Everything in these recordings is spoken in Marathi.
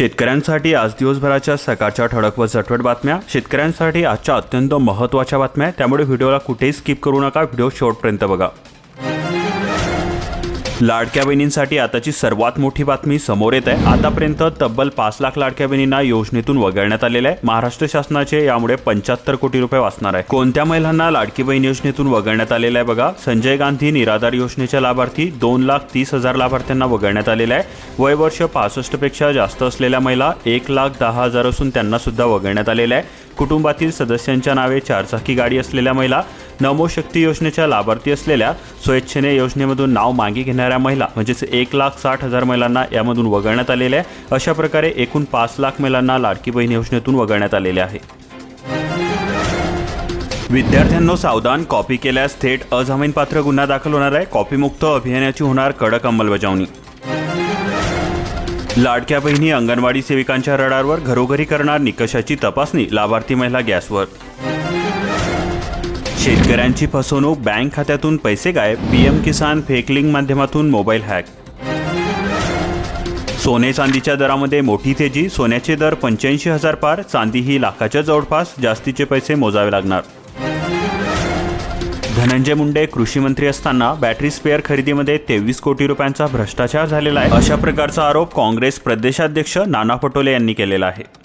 शेतकऱ्यांसाठी आज दिवसभराच्या सकाळच्या ठळक व झटपट बातम्या. शेतकऱ्यांसाठी आजच्या अत्यंत महत्त्वाच्या बातम्या त्यामुळे व्हिडिओला कुठेही स्किप करू नका. व्हिडिओ शेवटपर्यंत बघा. लाडक्या बहिणींसाठी आताची सर्वात मोठी बातमी समोर येत आहे. आतापर्यंत तब्बल पाच लाख लाडक्या बहिणींना योजनेतून वगळण्यात आलेलं आहे. महाराष्ट्र शासनाचे यामुळे पंच्याहत्तर कोटी रुपये वाचणार आहे. कोणत्या महिलांना लाडकी बहीण योजनेतून वगळण्यात आलेलं आहे बघा. संजय गांधी निराधार योजनेच्या लाभार्थी दोन लाख तीस हजार लाभार्थ्यांना वगळण्यात आलेलं आहे. वय वर्ष पासष्टपेक्षा जास्त असलेल्या महिला एक लाख दहा हजार असून त्यांना सुद्धा वगळण्यात आलेलं आहे. कुटुंबातील सदस्यांच्या नावे चारचाकी गाडी असलेल्या महिला नमो शक्ती योजनेच्या लाभार्थी असलेल्या स्वेच्छेने योजनेमधून नाव मागे घेणाऱ्या महिला म्हणजेच एक लाख साठ हजार महिलांना यामधून वगळण्यात आलेले आहे. अशा प्रकारे एकूण पाच लाख महिलांना लाडकी बहीण योजनेतून वगळण्यात आलेले आहे. विद्यार्थ्यांनो सावधान कॉपी केल्यास थेट अजामीनपात्र गुन्हा दाखल होणार आहे. कॉपीमुक्त अभियानाची होणार कडक अंमलबजावणी. लाडक्या बहिणी अंगणवाडी सेविकांच्या रडारवर घरोघरी करणार निकषाची तपासणी लाभार्थी महिला गॅसवर. शेतकऱ्यांची फसवणूक बँक खात्यातून पैसे गायब पीएम किसान फेक लिंक माध्यमातून मोबाईल हॅक. सोने चांदीच्या दरामध्ये मोठी तेजी सोन्याचे दर पंच्याऐंशी हजार पार चांदी ही लाखाच्या जवळपास जास्तीचे पैसे मोजावे लागणार. धनंजय मुंडे कृषी मंत्री असताना बॅटरी स्पेअर खरेदीमध्ये तेवीस कोटी रुपयांचा भ्रष्टाचार झालेला आहे. अशा प्रकारचा आरोप काँग्रेस प्रदेशाध्यक्ष नाना पटोले यांनी केलेला आहे.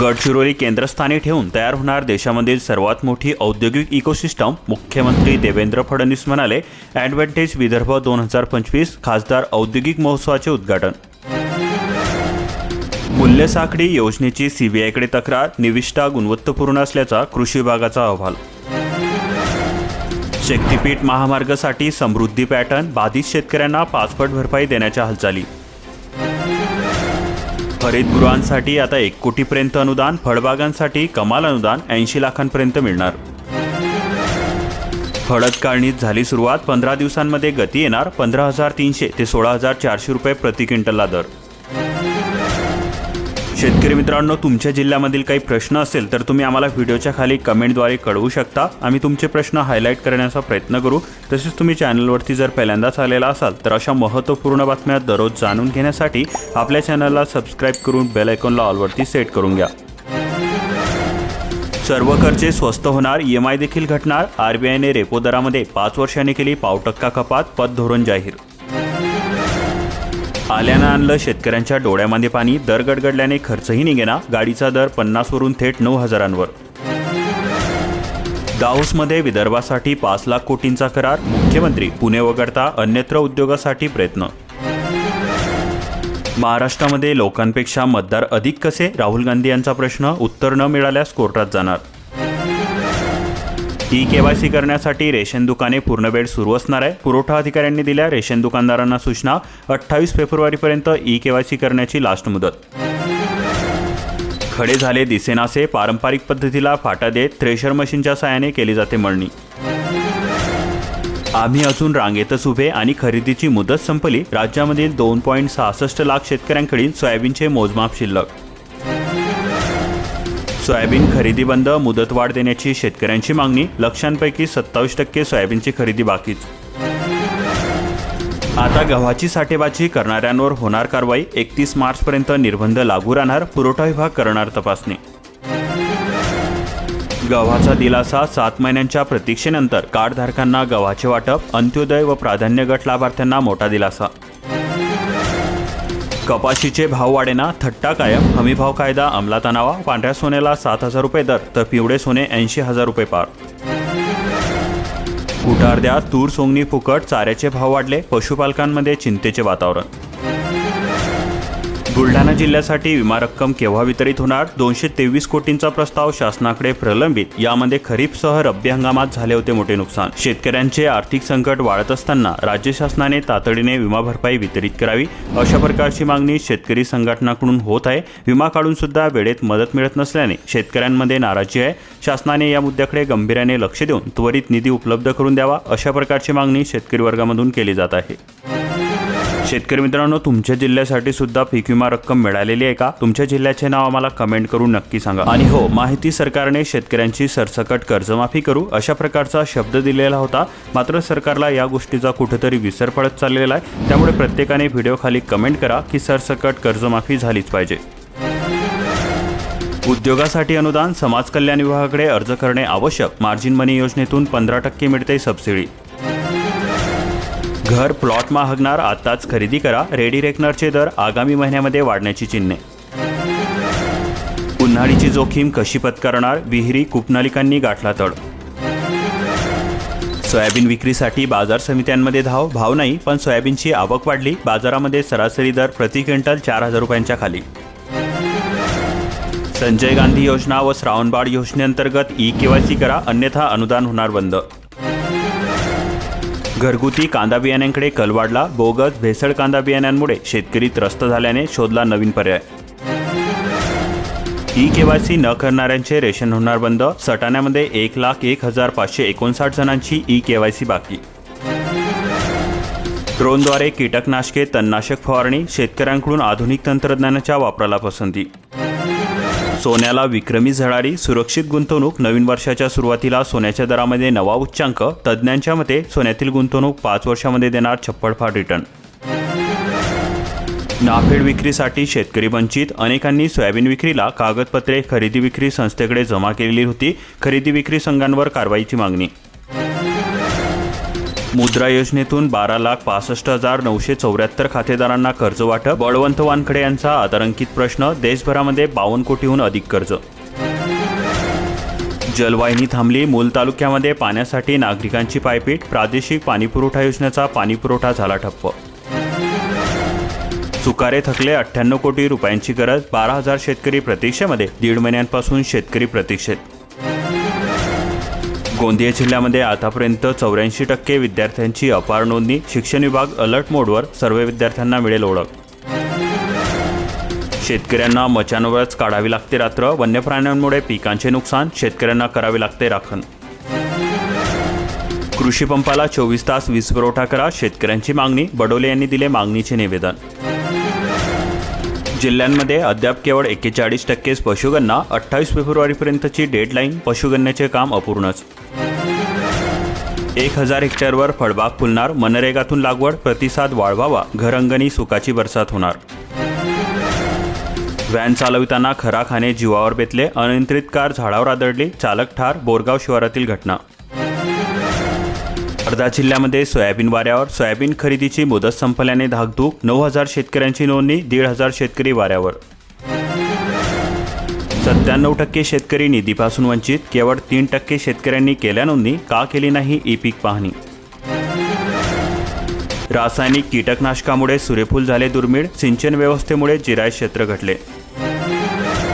गडचिरोली केंद्रस्थानी ठेवून तयार होणार देशामधील सर्वात मोठी औद्योगिक इकोसिस्टम मुख्यमंत्री देवेंद्र फडणवीस म्हणाले ॲडव्हान्टेज विदर्भ दोन हजार पंचवीस खासदार औद्योगिक महोत्सवाचे उद्घाटन. मूल्य साखळी योजनेची सीबीआयकडे तक्रार निविष्ठा गुणवत्तापूर्ण असल्याचा कृषी विभागाचा अहवाल. शक्तीपीठ महामार्गासाठी समृद्धी पॅटर्न बाधित शेतकऱ्यांना पाचपट भरपाई देण्याच्या हालचाली. हरितगृहांसाठी आता एक कोटीपर्यंत अनुदान फळबागांसाठी कमाल अनुदान ऐंशी लाखांपर्यंत मिळणार. हळद काढणीत झाली सुरुवात पंधरा दिवसांमध्ये गती येणार पंधरा हजार तीनशे ते सोळा हजार चारशे रुपये प्रति क्विंटलला दर. शेतकरी मित्रांनो तुमच्या जिल्ह्यामधील काही प्रश्न असेल तर तुम्ही आम्हाला व्हिडिओच्या खाली कमेंटद्वारे कळवू शकता. आम्ही तुमचे प्रश्न हायलाईट करण्याचा प्रयत्न करू. तसेच तुम्ही चॅनलवरती जर पहिल्यांदाच आलेला असाल तर अशा महत्त्वपूर्ण बातम्या दररोज जाणून घेण्यासाठी आपल्या चॅनलला सबस्क्राईब करून बेल आयकॉनला ऑलवरती सेट करून घ्या. सर्व खर्चे स्वस्त होणार ई एम आय देखील घटणार. आरबीआयने रेपो दरामध्ये पाच वर्षांनी केली पाव टक्का कपात. पत धोरण जाहीर आल्यानं आणलं शेतकऱ्यांच्या डोळ्यामध्ये पाणी दर गडगडल्याने खर्चही निघेना गाडीचा दर पन्नासवरून थेट नऊ हजारांवर. दाओसमध्ये विदर्भासाठी पाच लाख कोटींचा करार मुख्यमंत्री पुणे वगळता अन्यत्र उद्योगासाठी प्रयत्न. महाराष्ट्रामध्ये लोकांपेक्षा मतदार अधिक कसे? राहुल गांधी यांचा प्रश्न उत्तर न मिळाल्यास कोर्टात जाणार. ई केवायसी करण्यासाठी रेशन दुकाने पूर्ण वेळ सुरू असणार आहे. पुरवठा अधिकाऱ्यांनी दिल्या रेशन दुकानदारांना सूचना अठ्ठावीस फेब्रुवारीपर्यंत ई केवायसी करण्याची लास्ट मुदत. खडे झाले दिसेनासे पारंपरिक पद्धतीला फाटा देत थ्रेशर मशीनच्या साहाय्याने केली जाते मळणी. आम्ही अजून रांगेतच उभे आणि खरेदीची मुदत संपली. राज्यामधील दोन पॉईंट सहासष्ट लाख शेतकऱ्यांकडील सोयाबीनचे मोजमाप शिल्लक. सोयाबीन खरेदी बंद मुदतवाढ देण्याची शेतकऱ्यांची मागणी लक्षांपैकी सत्तावीस टक्के सोयाबीनची खरेदी बाकीच. आता गव्हाची साठेबाजी करणाऱ्यांवर होणार कारवाई एकतीस मार्चपर्यंत निर्बंध लागू राहणार पुरवठा विभाग करणार तपासणी. गव्हाचा दिलासा सात महिन्यांच्या प्रतीक्षेनंतर कार्डधारकांना गव्हाचे वाटप अंत्योदय व प्राधान्य गट लाभार्थ्यांना मोठा दिलासा. कपाशीचे भाव वाढेना थट्टा कायम. हमीभाव कायदा अंमलात आणावा पांढऱ्या सोन्याला सात हजार रुपये दर तर पिवळे सोने ऐंशी हजार रुपये पार. कुटारद्या तूर सोंगणी फुकट चाऱ्याचे भाव वाढले. पशुपालकांमध्ये चिंतेचे वातावरण. बुलढाणा जिल्ह्यासाठी विमा रक्कम केव्हा वितरित होणार? दोनशे तेवीस कोटींचा प्रस्ताव शासनाकडे प्रलंबित. यामध्ये खरीपसह रब्बी हंगामात झाले होते मोठे नुकसान. शेतकऱ्यांचे आर्थिक संकट वाढत असताना राज्य शासनाने तातडीने विमा भरपाई वितरित करावी. अशा प्रकारची मागणी शेतकरी संघटनाकडून होत आहे. विमा काढून सुद्धा वेळेत मदत मिळत नसल्याने शेतकऱ्यांमध्ये नाराजी आहे. शासनाने या मुद्द्याकडे गंभीर्याने लक्ष देऊन त्वरित निधी उपलब्ध करून द्यावा अशा प्रकारची मागणी शेतकरी वर्गामधून केली जात आहे. शेतकरी मित्रांनो तुमच्या जिल्ह्यासाठी सुद्धा पीक विमा रक्कम मिळालेली आहे का? तुमच्या जिल्ह्याचे नाव आम्हाला कमेंट करून नक्की सांगा. आणि हो माहिती सरकारने शेतकऱ्यांची सरसकट कर्जमाफी करू अशा प्रकारचा शब्द दिलेला होता. मात्र सरकारला या गोष्टीचा कुठेतरी विसर पडत चाललेला आहे. त्यामुळे प्रत्येकाने व्हिडिओ खाली कमेंट करा की सरसकट कर्जमाफी झालीच पाहिजे. उद्योगासाठी अनुदान समाज कल्याण विभागाकडे अर्ज करणे आवश्यक. मार्जिन मनी योजनेतून पंधरा टक्के मिळते सबसिडी घर प्लॉट महागणार आताच खरेदी करा. रेडी रेकनरचे दर आगामी महिन्यामध्ये वाढण्याची चिन्हे. उन्हाळीची जोखीम कशी पत्करणार? विहिरी कूपनालिकांनी गाठला तड. सोयाबीन विक्रीसाठी बाजार समित्यांमध्ये धाव? भाव नाही पण सोयाबीनची आवक वाढली. बाजारामध्ये सरासरी दर प्रति क्विंटल चार हजार रुपयांच्या खाली. संजय गांधी योजना व श्रावणबाळ योजनेअंतर्गत ई केवायसी करा. अन्यथा अनुदान होणार बंद. घरगुती कांदा बियाण्यांकडे कल वाढला. बोगस भेसळ कांदा बियाण्यांमुळे शेतकरी त्रस्त झाल्याने शोधला नवीन पर्याय. ई केवायसी न करणाऱ्यांचे रेशन होणार बंद. सटाण्यामध्ये एक लाख एक हजार पाचशे एकोणसाठ जणांची ई केवायसी बाकी. ड्रोनद्वारे कीटकनाशके तणनाशक फवारणी शेतकऱ्यांकडून आधुनिक तंत्रज्ञानाच्या वापराला पसंती. सोन्याला विक्रमी झळाळी सुरक्षित गुंतवणूक नवीन वर्षाच्या सुरुवातीला सोन्याच्या दरामध्ये नवा उच्चांक तज्ज्ञांच्या मते सोन्यातील गुंतवणूक पाच वर्षामध्ये देणार छप्पडफाट रिटर्न. नाफेड विक्रीसाठी शेतकरी वंचित अनेकांनी सोयाबीन विक्रीला कागदपत्रे खरेदी विक्री संस्थेकडे जमा केलेली होती खरेदी विक्री संघांवर कारवाईची मागणी. मुद्रा योजनेतून बारा लाख पासष्ट हजार नऊशे चौऱ्याहत्तर खातेदारांना कर्ज वाटप. बळवंत वानखडे यांचा आदरांकित प्रश्न देशभरामध्ये बावन्न कोटीहून अधिक कर्ज. जलवाहिनी थांबली मूल तालुक्यामध्ये पाण्यासाठी नागरिकांची पायपीट प्रादेशिक पाणीपुरवठा योजनेचा पाणीपुरवठा झाला ठप्प. सुकारे थकले अठ्ठ्याण्णव कोटी रुपयांची गरज बारा हजार शेतकरी प्रतीक्षेमध्ये दीड महिन्यांपासून शेतकरी प्रतीक्षेत. गोंदिया जिल्ह्यामध्ये आतापर्यंत चौऱ्याऐंशी टक्के विद्यार्थ्यांची अपार नोंदणी शिक्षण विभाग अलर्ट मोडवर सर्व विद्यार्थ्यांना मिळेल ओळख. शेतकऱ्यांना मचांवरच काढावी लागते रात्र वन्य प्राण्यांमुळे पिकांचे नुकसान शेतकऱ्यांना करावे लागते राखण. कृषी पंपाला चोवीस तास वीज पुरवठा करा शेतकऱ्यांची मागणी बडोले यांनी दिले मागणीचे निवेदन. जिल्ह्यांमध्ये अद्याप केवळ एक्केचाळीस टक्केच पशुगणना अठ्ठावीस फेब्रुवारीपर्यंतची डेडलाईन पशुगणनेचे काम अपूर्णच. एक हजार हेक्टरवर फळबाग फुलणार मनरेगातून लागवड प्रतिसाद वाढवावा घरंगणी सुखाची बरसात होणार. व्हॅन चालविताना खरा खाणे जीवावर बेतले अनियंत्रित कार झाडावर आदळली चालक ठार बोरगाव शिवारातील घटना. वर्धा जिल्ह्यामध्ये सोयाबीन वाऱ्यावर सोयाबीन खरेदीची मुदत संपल्याने धाकधूक नऊ हजार शेतकऱ्यांची नोंदणी दीड हजार शेतकरी वाऱ्यावर. सत्त्याण्णव टक्के शेतकरी निधीपासून वंचित केवळ तीन टक्के शेतकऱ्यांनी केल्या नोंदणी का केली नाही ई पीक पाहणी. रासायनिक कीटकनाशकामुळे सूर्यफूल झाले दुर्मिळ सिंचन व्यवस्थेमुळे जिराय क्षेत्र घटले.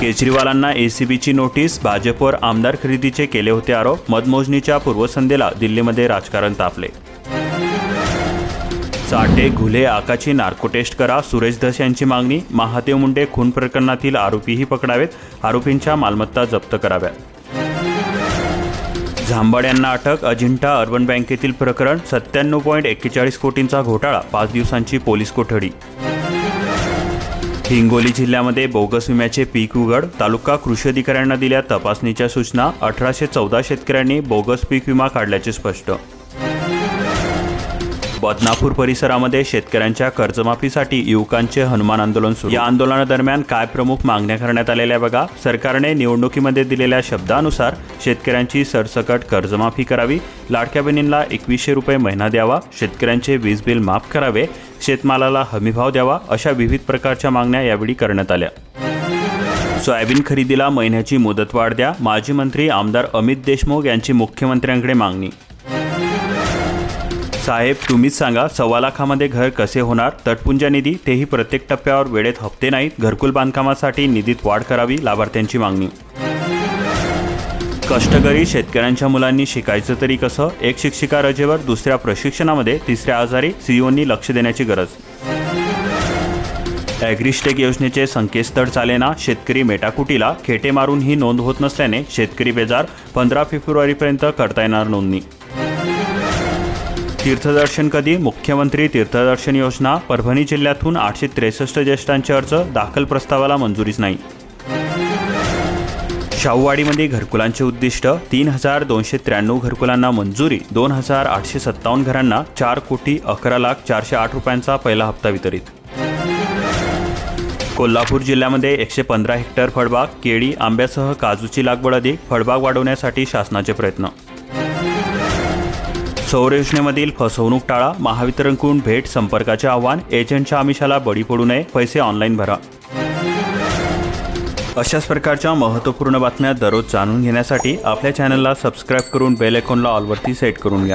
केजरीवालांना एसीबीची नोटीस भाजपवर आमदार खरेदीचे केले होते आरोप मतमोजणीच्या पूर्वसंध्येला दिल्लीमध्ये राजकारण तापले. चाटे घुले आकाची नार्को टेस्ट करा सुरेश धस यांची मागणी महादेव मुंडे खून प्रकरणातील आरोपीही पकडावेत आरोपींच्या मालमत्ता जप्त कराव्यात. झांबड यांना अटक अजिंठा अर्बन बँकेतील प्रकरण सत्त्याण्णव पॉईंट एक्केचाळीस कोटींचा घोटाळा पाच दिवसांची पोलीस कोठडी. हिंगोली जिल्ह्यामध्ये बोगस विम्याचे पीक उघड. तालुका कृषी अधिकाऱ्यांना दिल्या तपासणीच्या सूचना अठराशे चौदा शेतकऱ्यांनी बोगस पीक विमा काढल्याचे स्पष्ट. बदनापूर परिसरामध्ये शेतकऱ्यांच्या कर्जमाफीसाठी युवकांचे हनुमान आंदोलन सुरू. या आंदोलनादरम्यान काय प्रमुख मागण्या करण्यात आलेल्या बघा. सरकारने निवडणुकीमध्ये दिलेल्या शब्दानुसार शेतकऱ्यांची सरसकट कर्जमाफी करावी. लाडक्या बहिणींना एकवीसशे रुपये महिना द्यावा. शेतकऱ्यांचे वीज बिल माफ करावे. शेतमालाला हमीभाव द्यावा अशा विविध प्रकारच्या मागण्या यावेळी करण्यात आल्या. सोयाबीन खरेदीला महिन्याची मुदतवाढ द्या. माजी मंत्री आमदार अमित देशमुख यांची मुख्यमंत्र्यांकडे मागणी. साहेब तुम्हीच सांगा सव्वा लाखामध्ये घर कसे होणार? तटपुंजा निधी तेही प्रत्येक टप्प्यावर वेळेत हप्ते नाहीत. घरकुल बांधकामासाठी निधीत वाढ करावी लाभार्थ्यांची मागणी. कष्टकरी शेतकऱ्यांच्या मुलांनी शिकायचं तरी कसं? एक शिक्षिका रजेवर दुसऱ्या प्रशिक्षणामध्ये तिसऱ्या आजारी सीईओंनी लक्ष देण्याची गरज. ॲग्रिस्टेक योजनेचे संकेतस्थळ चालेना शेतकरी मेटाकुटीला खेटे मारून ही नोंद होत नसल्याने शेतकरी बेजार पंधरा फेब्रुवारीपर्यंत करता येणार नोंदणी. तीर्थदर्शन कधी? मुख्यमंत्री तीर्थदर्शन योजना? परभणी जिल्ह्यातून आठशे त्रेसष्ट ज्येष्ठांचे अर्ज? दाखल प्रस्तावाला मंजुरीच नाही. शाहूवाडीमध्ये घरकुलांचे उद्दिष्ट? तीन हजार दोनशे त्र्याण्णव घरकुलांना मंजुरी. दोन हजार आठशे सत्तावन्न घरांना चार कोटी अकरा लाख चारशे आठ रुपयांचा पहिला हप्ता वितरित. कोल्हापूर जिल्ह्यामध्ये एकशे पंधरा हेक्टर फळबाग केळी आंब्यासह काजूची लागवड अधिक फळबाग वाढवण्यासाठी शासनाचे प्रयत्न. सौर योजनेमधील फसवणूक टाळा महावितरणकडून भेट संपर्काचे आव्हान एजंटच्या आमिषाला बळी पडू नये पैसे ऑनलाईन भरा. अशाच प्रकारच्या महत्त्वपूर्ण बातम्या दररोज जाणून घेण्यासाठी आपल्या चॅनलला सबस्क्राईब करून बेल आयकॉनला ऑलवरती सेट करून घ्या.